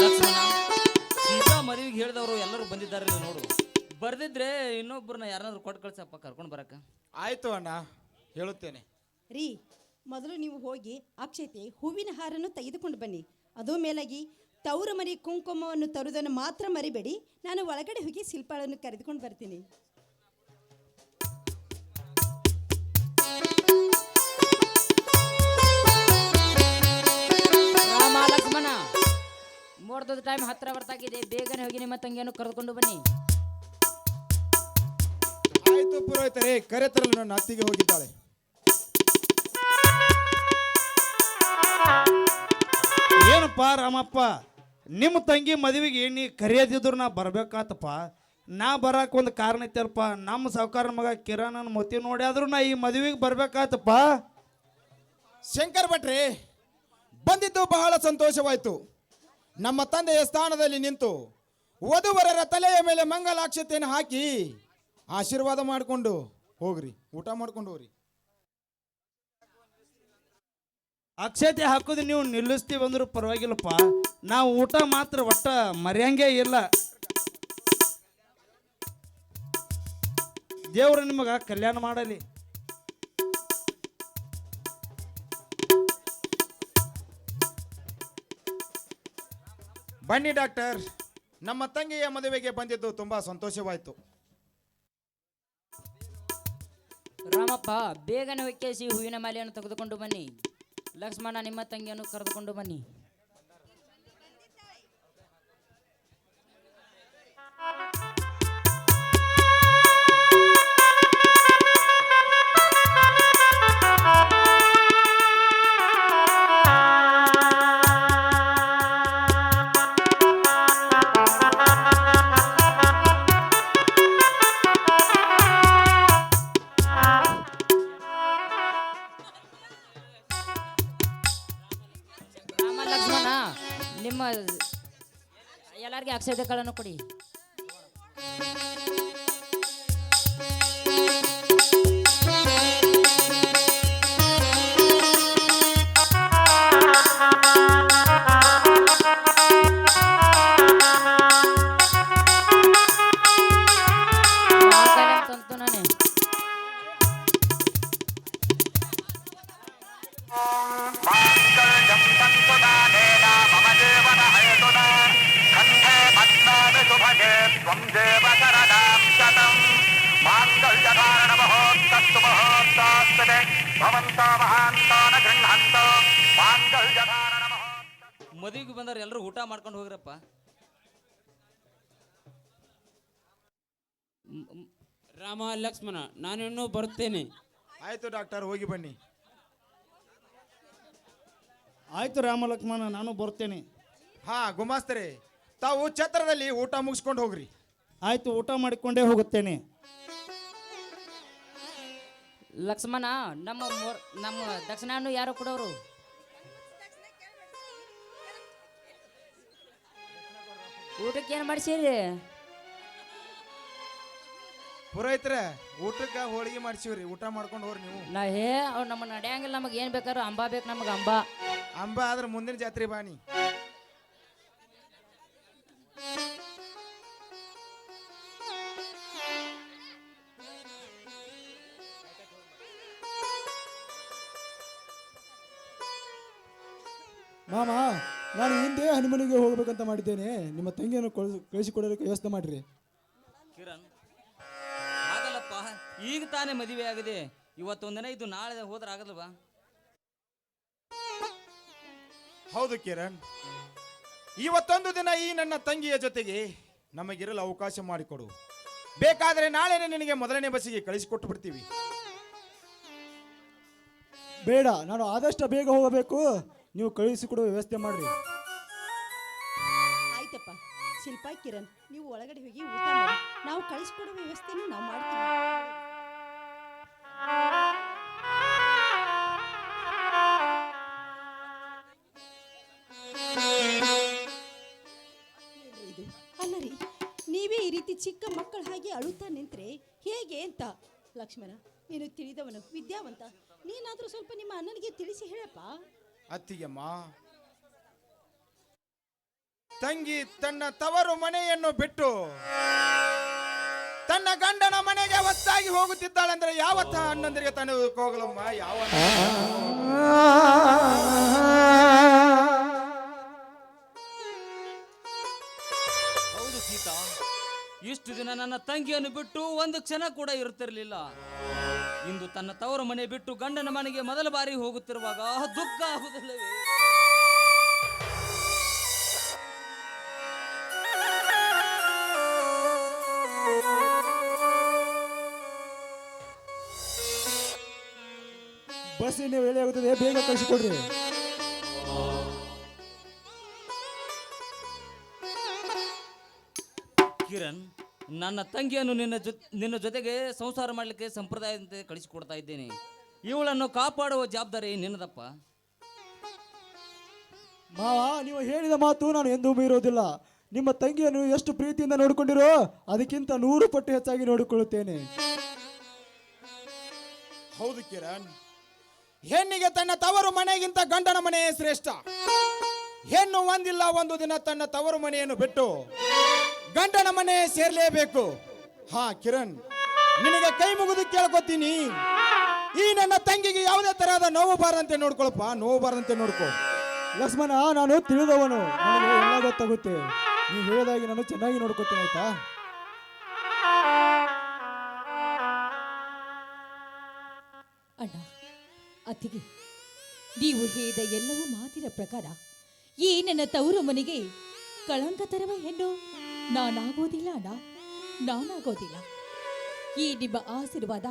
ಲಕ್ಷ್ಮಣ ಸೀತಾ ಮದುವೆಗೆ ಹೇಳಿದವರು ಎಲ್ಲರೂ ಬಂದಿದ್ದಾರೆ ಇಲ್ಲಿ ನೋಡು. ಬರ್ದಿದ್ರೆ ಇನ್ನೊಬ್ಬರನ್ನ ಯಾರನ್ನಾದ್ರೂ ಕೊಟ್ಟು ಕಳ್ಸಪ್ಪ ಕರ್ಕೊಂಡು ಬರಕ ಆಯ್ತು ಅಣ್ಣ ಹೇಳುತ್ತೇನೆ. ರೀ ಮೊದಲು ನೀವು ಹೋಗಿ ಅಕ್ಷತೆ ಹೂವಿನ ಹಾರನ್ನು ತೆಗೆದುಕೊಂಡು ಬನ್ನಿ. ಅದೂ ಮೇಲಾಗಿ ತವರು ಮರಿ ಕುಂಕುಮವನ್ನು ತರುವುದನ್ನು ಮಾತ್ರ ಮರಿಬೇಡಿ. ನಾನು ಒಳಗಡೆ ಹೋಗಿ ಶಿಲ್ಪಾಳನ್ನು ಕರೆದುಕೊಂಡು ಬರ್ತೀನಿ. ಮುಹೂರ್ತದ ಟೈಮ್ ಹತ್ರ ಬರ್ತಾಗಿದೆ ಬೇಗನೆ ಹೋಗಿ ನಿಮ್ಮ ತಂಗಿಯನ್ನು ಕರೆದುಕೊಂಡು ಬನ್ನಿ. ಆಯ್ತು ಪುರೋಹಿತರೇ ಕರೆತರಲು ನನ್ನ ಅತ್ತಿಗೆ ಹೋಗಿದ್ದಾಳೆ. ಏನಪ್ಪ ರಾಮಪ್ಪ ನಿಮ್ಮ ತಂಗಿ ಮದುವೆಗೆ ನೀ ಕರೆಯದಿದ್ರು ನಾ ಬರ್ಬೇಕಾತಪ್ಪ. ನಾ ಬರಕ್ಕೆ ಒಂದು ಕಾರಣ ಐತಲ್ಪ ನಮ್ಮ ಸಾವುಕಾರ ಮಗ ಕಿರಣನ ಮತಿ ನೋಡ್ಯಾದ್ರು ನಾ ಈ ಮದುವೆಗೆ ಬರ್ಬೇಕಾತಪ್ಪ. ಶಂಕರ್ ಭಟ್ರಿ ಬಂದಿದ್ದು ಬಹಳ ಸಂತೋಷವಾಯಿತು. ನಮ್ಮ ತಂದೆಯ ಸ್ಥಾನದಲ್ಲಿ ನಿಂತು ವಧುವರರ ತಲೆಯ ಮೇಲೆ ಮಂಗಲಾಕ್ಷತೆಯನ್ನು ಹಾಕಿ ಆಶೀರ್ವಾದ ಮಾಡಿಕೊಂಡು ಹೋಗ್ರಿ, ಊಟ ಮಾಡ್ಕೊಂಡು ಹೋಗ್ರಿ. ಅಕ್ಷತೆ ಹಾಕೋದು ನೀವು ನಿಲ್ಲಿಸ್ತೀವಿ ಅಂದ್ರೂ ಪರವಾಗಿಲ್ಲಪ್ಪ. ನಾವು ಊಟ ಮಾತ್ರ ಒಟ್ಟ ಮರ್ಯಂಗೆ ಇಲ್ಲ. ದೇವರು ನಿಮಗೆ ಕಲ್ಯಾಣ ಮಾಡಲಿ. ಬನ್ನಿ ಡಾಕ್ಟರ್. ನಮ್ಮ ತಂಗಿಯ ಮದುವೆಗೆ ಬಂದಿದ್ದು ತುಂಬಾ ಸಂತೋಷವಾಯಿತು. ರಾಮಪ್ಪ, ಬೇಗನೆ ಹೊಕ್ಕೇಸಿ ಹೂವಿನ ಮಾಲೆಯನ್ನು ತೆಗೆದುಕೊಂಡು ಬನ್ನಿ. ಲಕ್ಷ್ಮಣ, ನಿಮ್ಮ ತಂಗಿಯನ್ನು ಕರೆದುಕೊಂಡು ಬನ್ನಿ. ಲಕ್ಷ್ಮಣ ನಿಮ್ಮ ಎಲ್ಲರಿಗೆ ಅಕ್ಷತೆಗಳನ್ನು ಕೊಡಿ. ಮದುವೆಗೆ ಬಂದವ್ರು ಎಲ್ಲರೂ ಊಟ ಮಾಡ್ಕೊಂಡು ಹೋಗ್ರಪ್ಪ. ರಾಮ ಲಕ್ಷ್ಮಣ ನಾನಿನ್ನೂ ಬರುತ್ತೇನೆ. ಆಯ್ತು ಡಾಕ್ಟರ್ ಹೋಗಿ ಬನ್ನಿ. ಆಯ್ತು ರಾಮ ಲಕ್ಷ್ಮಣ ನಾನು ಬರ್ತೇನೆ ಹಾ ಗುಮಾಸ್ತರೆ ತಾವು ಛತ್ರದಲ್ಲಿ ಊಟ ಮುಗಿಸ್ಕೊಂಡು ಹೋಗ್ರಿ. ಆಯ್ತು ಊಟ ಮಾಡಿಕೊಂಡೇ ಹೋಗುತ್ತೇನೆ. ಲಕ್ಷ್ಮಣ ನಮ್ಮ ಮೂರ್- ನಮ್ಮ ದಕ್ಷಿಣ ಯಾರು ಕೊಡೋರು? ಊಟಕ್ಕೆ ಏನು ಮಾಡಿಸಿರಿ? ಪುರೈತ್ರ ಊಟಕ್ಕೆ ಹೋಳಿಗೆ ಮಾಡಿಸಿವ್ರಿ. ಊಟ ಮಾಡ್ಕೊಂಡು ಹೋಗ್ರಿ ನೀವು. ನಾ ಹೇ ಅವ್ರು ನಮ್ಮ ನಡೆಯಂಗಿಲ್ಲ ನಮಗೆ ಏನು ಬೇಕಾದ್ರೂ ಅಂಬಾ ಬೇಕು ನಮಗೆ ಅಂಬಾ. ಅಂಬ ಆದ್ರೆ ಮುಂದಿನ ಜಾತ್ರೆ ಬಾನಿ ಹನುಮನಿಗೆ ಹೋಗ್ಬೇಕಂತ ಮಾಡಿದ್ದೇನೆ. ನಿಮ್ಮ ತಂಗಿಯನ್ನು ಕಳಿಸಿ ಕಳಿಸಿಕೊಡೋದಕ್ಕೆ ವ್ಯವಸ್ಥೆ ಮಾಡ್ರಿ. ಕಿರಣ್ ಆಗಲ್ಲಪ್ಪ ಈಗ ತಾನೇ ಮದುವೆ ಆಗಿದೆ. ಇವತ್ತೊಂದಿನ ಇದು ನಾಳೆ ಹೋದ್ರೆ ಆಗಲ್ವಾ? ಹೌದು ಕಿರಣ್. ಇವತ್ತೊಂದು ದಿನ ಈ ನನ್ನ ತಂಗಿಯ ಜೊತೆಗೆ ನಮಗಿರಲು ಅವಕಾಶ ಮಾಡಿಕೊಡು. ಬೇಕಾದರೆ ನಾಳೆನೇ ನಿನಗೆ ಮೊದಲನೇ ಬಸ್ಸಿಗೆ ಕಳಿಸಿಕೊಟ್ಟು ಬಿಡ್ತೀವಿ. ಬೇಡ ನಾನು ಆದಷ್ಟು ಬೇಗ ಹೋಗಬೇಕು. ನೀವು ಕಳಿಸಿಕೊಡುವ ವ್ಯವಸ್ಥೆ ಮಾಡಿರಿ. ಶಿಲ್ಪಾ ಕಿರಣ್ ನೀವು ಒಳಗಡೆ ಹೋಗಿ ಊಟ ಮಾಡಿ. ನಾವು ಕಳಿಸ್ಕೊಡೋ ವ್ಯವಸ್ಥೆನೂ ನಾವು ಮಾಡ್ತೀವಿ. ಅಲ್ಲ ರೀ, ನೀವೇ ಈ ರೀತಿ ಚಿಕ್ಕ ಮಕ್ಕಳ ಹಾಗೆ ಅಳುತ್ತಾ ನಿಂತ್ರೆ ಹೇಗೆ ಅಂತ? ಲಕ್ಷ್ಮಣ, ನೀನು ತಿಳಿದವನು, ವಿದ್ಯಾವಂತ. ನೀನಾದರೂ ಸ್ವಲ್ಪ ನಿಮ್ಮ ಅಣ್ಣನಿಗೆ ತಿಳಿಸಿ ಹೇಳಪ್ಪ. ಅತ್ತಿಗೆಮ್ಮ ತಂಗಿ ತನ್ನ ತವರು ಮನೆಯನ್ನು ಬಿಟ್ಟು ತನ್ನ ಗಂಡನ ಮನೆಗೆ ಒತ್ತಾಗಿ ಹೋಗುತ್ತಿದ್ದಾಳೆ ಅಂದ್ರೆ ಯಾವತ್ತ ಅಣ್ಣಂದಿರಿಗೆ ತಾನು ಹೋಗಲಮ್ಮ? ಯಾವ ಹೌದು ಸೀತಾ, ಇಷ್ಟು ದಿನ ನನ್ನ ತಂಗಿಯನ್ನು ಬಿಟ್ಟು ಒಂದು ಕ್ಷಣ ಕೂಡ ಇರುತ್ತಿರಲಿಲ್ಲ. ಇಂದು ತನ್ನ ತವರ ಮನೆ ಬಿಟ್ಟು ಗಂಡನ ಮನೆಗೆ ಮೊದಲ ಬಾರಿ ಹೋಗುತ್ತಿರುವಾಗ ದುಃಖ ಆಗುವುದಿಲ್ಲವೇ? ಬಸ್ ನೀವು ವೇಳೆ ಆಗುತ್ತದೆ ಬೇಗ ಕಳಿಸಿಕೊಡ್ರಿ. ಕಿರಣ್ ನನ್ನ ತಂಗಿಯನ್ನು ನಿನ್ನ ಜೊತೆ ನಿನ್ನ ಜೊತೆಗೆ ಸಂಸಾರ ಮಾಡಲಿಕ್ಕೆ ಸಂಪ್ರದಾಯದಂತೆ ಕಳಿಸಿಕೊಡ್ತಾ ಇದ್ದೇನೆ. ಇವಳನ್ನು ಕಾಪಾಡುವ ಜವಾಬ್ದಾರಿ ನಿನ್ನದಪ್ಪ. ಮಾವ ನೀವು ಹೇಳಿದ ಮಾತು ನಾನು ಎಂದೂ ಮೀರೋದಿಲ್ಲ. ನಿಮ್ಮ ತಂಗಿಯನ್ನು ಎಷ್ಟು ಪ್ರೀತಿಯಿಂದ ನೋಡಿಕೊಂಡಿರೋ ಅದಕ್ಕಿಂತ ನೂರು ಪಟ್ಟು ಹೆಚ್ಚಾಗಿ ನೋಡಿಕೊಳ್ಳುತ್ತೇನೆ. ಹೌದು ಕಿರಣ್ ಹೆಣ್ಣಿಗೆ ತನ್ನ ತವರು ಮನೆಗಿಂತ ಗಂಡನ ಮನೆಯೇ ಶ್ರೇಷ್ಠ. ಹೆಣ್ಣು ಒಂದಿಲ್ಲ, ಒಂದು ದಿನ ತನ್ನ ತವರು ಮನೆಯನ್ನು ಬಿಟ್ಟು ಗಂಡನ ಮನೆ ಸೇರಲೇಬೇಕು. ಹಾ, ಕಿರಣ್, ನಿನಗೆ ಕೈ ಮುಗಿದು ಕೇಳ್ಕೊತೀನಿ. ಈ ನನ್ನ ತಂಗಿಗೆ ಯಾವುದೇ ತರಹದ ನೋವು ಬಾರದಂತೆ ನೋಡ್ಕೊಳಪ್ಪ, ನೋವು ಬಾರದಂತೆ ನೋಡ್ಕೊ. ಲಕ್ಷ್ಮಣ, ನಾನು ತಿಳಿದವನು. ನನಗೆ ಎಲ್ಲ ಗೊತ್ತಾಗುತ್ತೆ ನೀವು ಹೇಳಿದಾಗಿ ನಾನು ಚೆನ್ನಾಗಿ ನೋಡ್ಕೊತೀನಿ, ಆಯ್ತಾ? ಅಣ್ಣ ಅತ್ತಿಗೆ ನೀವು ಹೇಳಿದ ಎಲ್ಲವೂ ಮಾತಿನ ಪ್ರಕಾರ ಈ ನನ್ನ ತವರು ಮನೆಗೆ ಕಳಂಕ ತರುವ ಹೆಣ್ಣು. ನಾನಾಗೋದಿಲ್ಲ ಅಣ್ಣ, ನಾನಾಗೋದಿಲ್ಲ. ಈ ನಿಮ್ಮ ಆಶೀರ್ವಾದ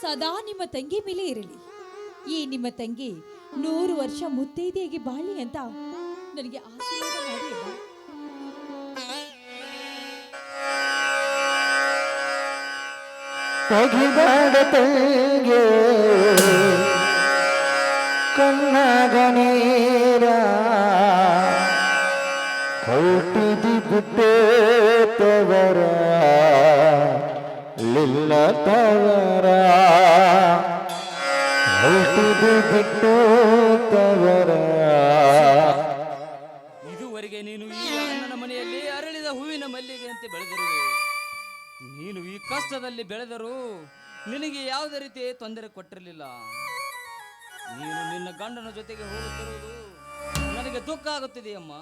ಸದಾ ನಿಮ್ಮ ತಂಗಿ ಮೇಲೆ ಇರಲಿ. ಈ ನಿಮ್ಮ ತಂಗಿ ನೂರು ವರ್ಷ ಮುತ್ತೈದೆಯಾಗಿ ಬಾಳಿ ಅಂತ ನನಗೆ ಆಶೀರ್ವಾದ ಮಾಡಿ ಅಣ್ಣ. ತೆಗಿಬೇಡ ತಂಗೆ ಕಣ್ಣಾಗ ನೀರ ಕೌಟಿದಿ ಬಿಟ್ಟೆ ತವರ ಲಿಲ್ಲ ತವರ. ಕೌಟಿದಿ ಬಿಟ್ಟು ತವರ. ಇದುವರೆಗೆ ನೀನು ಈ ಅಣ್ಣನ ಮನೆಯಲ್ಲಿ ಅರಳಿದ ಹೂವಿನ ಮಲ್ಲಿಗೆಯಂತೆ ಬೆಳೆದಿರುವೆ. ನೀನು ಈ ಕಷ್ಟದಲ್ಲಿ ಬೆಳೆದರೂ ನಿನಗೆ ಯಾವುದೇ ರೀತಿ ತೊಂದರೆ ಕೊಟ್ಟಿರಲಿಲ್ಲ. ನೀನು ನಿನ್ನ ಗಂಡನ ಜೊತೆಗೆ ಹೋಗುತ್ತಿರುವುದು ನನಗೆ ದುಃಖ ಆಗುತ್ತಿದೆಯಮ್ಮ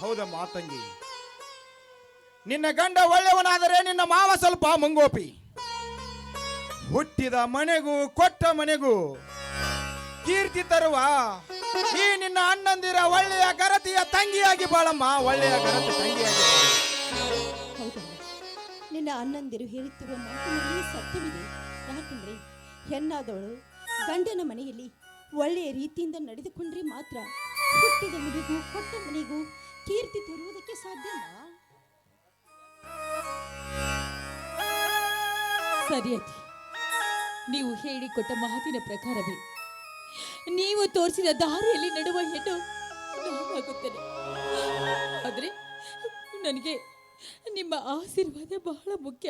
ಹೌದಮ್ಮ ತಂಗಿ. ನಿನ್ನ ಗಂಡ ಒಳ್ಳೆಯವನಾದರೆ ನಿನ್ನ ಮಾವ ಸ್ವಲ್ಪ ಮಂಗೋಪಿ. ಹುಟ್ಟಿದ ಮನೆಗೂ ಕೊಟ್ಟ ಮನೆಗೂ ಕೀರ್ತಿ ತರುವ ಈ ನಿನ್ನ ಅಣ್ಣಂದಿರ ಒಳ್ಳೆಯ ಗರತಿಯ ತಂಗಿಯಾಗಿ ಬಾಳಮ್ಮ, ಒಳ್ಳೆಯ ಗರತಿ ತಂಗಿಯಾಗಿ. ನಿನ್ನ ಅಣ್ಣಂದಿರು ಹೇಳುತ್ತಿರುವ ಮಾತಿನಲ್ಲಿ ಸತ್ಯವಿದೆ. ಯಾಕಂದ್ರೆ ಹೆಣ್ಣಾದವಳು ಗಂಡನ ಮನೆಯಲ್ಲಿ ಒಳ್ಳೆಯ ರೀತಿಯಿಂದ ನಡೆದುಕೊಂಡ್ರೆ ಮಾತ್ರ ಹುಟ್ಟಿದ ಮನೆಗೂ, ಕೊಟ್ಟ ಮನೆಗೂ ಕೀರ್ತಿ ತರುವುದಕ್ಕೆ ಸಾಧ್ಯನಾ ಸರಿಯತಿ ನೀವು ಹೇಳಿಕೊಟ್ಟ ಮಾತಿನ ಪ್ರಕಾರವೇ ನೀವು ತೋರಿಸಿದ ದಾರಿಯಲ್ಲಿ ನಡುವ ಹೆಣ್ಣು ಆದರೆ ನನಗೆ ನಿಮ್ಮ ಆಶೀರ್ವಾದ ಬಹಳ ಮುಖ್ಯ.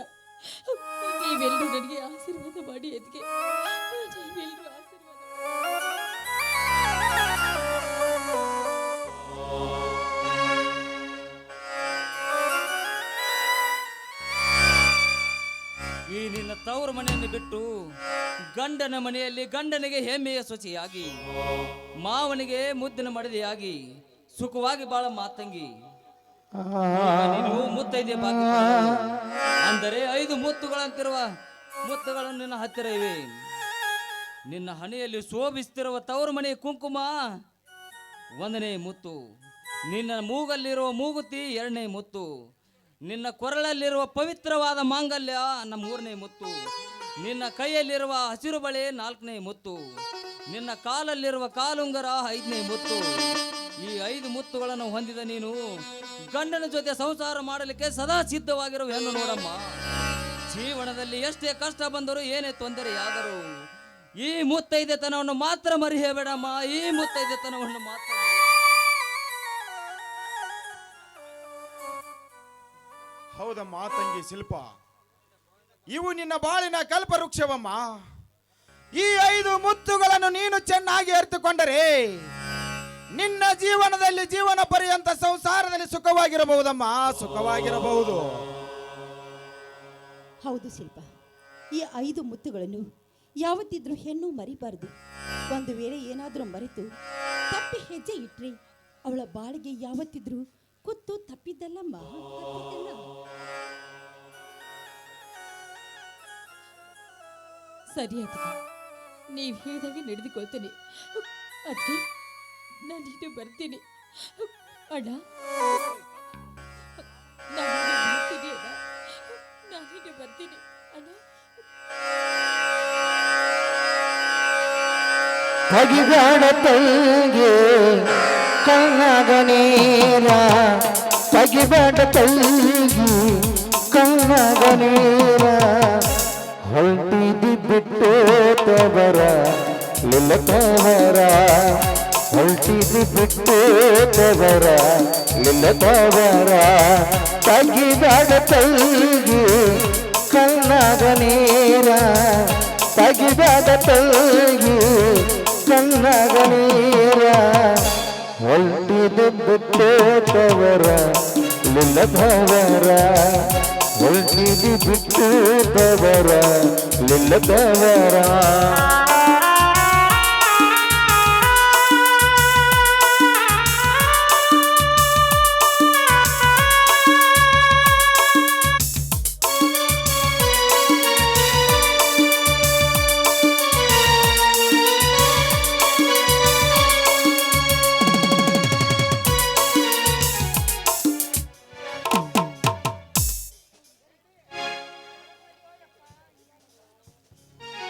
ನೀವೆಲ್ಲರೂ ನನಗೆ ಆಶೀರ್ವಾದ ಮಾಡಿ ಅದಕ್ಕೆ ಆಶೀರ್ವಾದ ಈ ನಿನ್ನ ತವರು ಮನೆಯನ್ನು ಬಿಟ್ಟು ಗಂಡನ ಮನೆಯಲ್ಲಿ ಗಂಡನಿಗೆ ಹೆಮ್ಮೆಯ ಶುಚಿಯಾಗಿ ಮಾವನಿಗೆ ಮುದ್ದಿನ ಮಡದಿಯಾಗಿ, ಸುಖವಾಗಿ ಬಾಳ ಮಾತಂಗಿ ನೀನು ಮುತ್ತೈದೆ ಬಾಕಿ ಅಂದರೆ ಐದು ಮುತ್ತುಗಳಂತಿರುವ ಮುತ್ತುಗಳು ನಿನ್ನ ಹತ್ತಿರ ಇವೆ. ನಿನ್ನ ಹಣೆಯಲ್ಲಿ ಶೋಭಿಸ್ತಿರುವ ತವರು ಮನೆ ಕುಂಕುಮ ಒಂದನೇ ಮುತ್ತು. ನಿನ್ನ ಮೂಗಲ್ಲಿರುವ ಮೂಗುತಿ ಎರಡನೇ ಮುತ್ತು. ನಿನ್ನ ಕೊರಳಲ್ಲಿರುವ ಪವಿತ್ರವಾದ ಮಾಂಗಲ್ಯ ನಮ್ಮ ಮೂರನೇ ಮುತ್ತು. ನಿನ್ನ ಕೈಯಲ್ಲಿರುವ ಹಸಿರು ಬಳೆ ನಾಲ್ಕನೇ ಮುತ್ತು. ನಿನ್ನ ಕಾಲಲ್ಲಿರುವ ಕಾಲುಂಗರ ಐದನೇ ಮುತ್ತು. ಈ ಐದು ಮುತ್ತುಗಳನ್ನು ಹೊಂದಿದ ನೀನು ಗಂಡನ ಜೊತೆ ಸಂಸಾರ ಮಾಡಲಿಕ್ಕೆ ಸದಾ ಸಿದ್ಧವಾಗಿರುವ ಹೆಣ್ಣು ನೋಡಮ್ಮ. ಜೀವನದಲ್ಲಿ ಎಷ್ಟೇ ಕಷ್ಟ ಬಂದರೂ ಏನೇ ತೊಂದರೆಯಾದರೂ ಈ ಮುತ್ತೈದೆತನವನ್ನು ಮಾತ್ರ ಮರಿಯಬೇಡಮ್ಮ. ಈ ಮುತ್ತೈದೆತನವನ್ನು ಮಾತ್ರ. ಹೌದಮ್ಮ, ತಂಗಿ ಶಿಲ್ಪ. ಇವು ನಿನ್ನ ಬಾಳಿನ ಕಲ್ಪವೃಕ್ಷವಮ್ಮ. ಈ ಐದು ಮುತ್ತುಗಳನ್ನು ನೀನು ಚೆನ್ನಾಗಿ ಅರಿತುಕೊಂಡರೆ ನಿನ್ನ ಜೀವನದಲ್ಲಿ ಜೀವನ ಪರ್ಯಂತ ಸಂಸಾರದಲ್ಲಿ ಸುಖವಾಗಿರಬಹುದಮ್ಮ. ಸುಖವಾಗಿರಬಹುದು. ಹೌದು ಶಿಲ್ಪ. ಈ ಐದು ಮುತ್ತುಗಳನ್ನು ಯಾವತ್ತಿದ್ರೂ ಹೆಣ್ಣು ಮರಿಬಾರದು. ಒಂದು ವೇಳೆ ಏನಾದರೂ ಮರೆತು ತಪ್ಪಿ ಹೆಜ್ಜೆ ಇಟ್ರಿ ಅವಳ ಬಾಳಿಗೆ ಯಾವತ್ತಿದ್ರೂ ಕುತ್ತು ತಪ್ಪಿದ್ದಲ್ಲಮ್ಮ. ತಪ್ಪಿದ್ದಲ್ಲ. ಸರಿ ಅತ್ತಿಗೆ ನೀವು ಹೇಳಿದಾಗೆ ನಡೆದುಕೊಳ್ತೇನೆ. ಅದಕ್ಕೆ ನಾನು ಇನ್ನು ಬರ್ತೀನಿ. ಅಣ್ಣ ನಾನಿನ್ನು ಬರ್ತೀನಿ. ಅಣ್ಣ ನಾನಿನ್ನು ಬರ್ತೀನಿ ಅಣ್ಣ ತಗಿಬೇಡ ತಂಗಿ ತಗಿಬೇಡ ತಂಗಿ, ಕಣ್ಣಾಗ ನೀರ. ಹೊಂಟಿದ್ದು ಬಿಟ್ಟು ತವರ ಲಿಲ್ಲ ತವರ ಹೊಲ್ಟಿದಿ ಬಿಟ್ಟು ತವರ ನಿನ್ನ ತವರ ತಗಿದಾಗ ತಂಗಿ ಕಣ್ಣಾಗ ನೀರ ತಗಿದಾಗ ತಲ್ಗಿ, ಕಣ್ಣಾಗ ನೀರ. ಹೊಲ್ಟಿದು ಬಿಟ್ಟು ತವರ ಉಲ್ಟೀ ದಿ ಬಿಟ್ಟು ತವರ. ಲಿಲ್ಲದವರ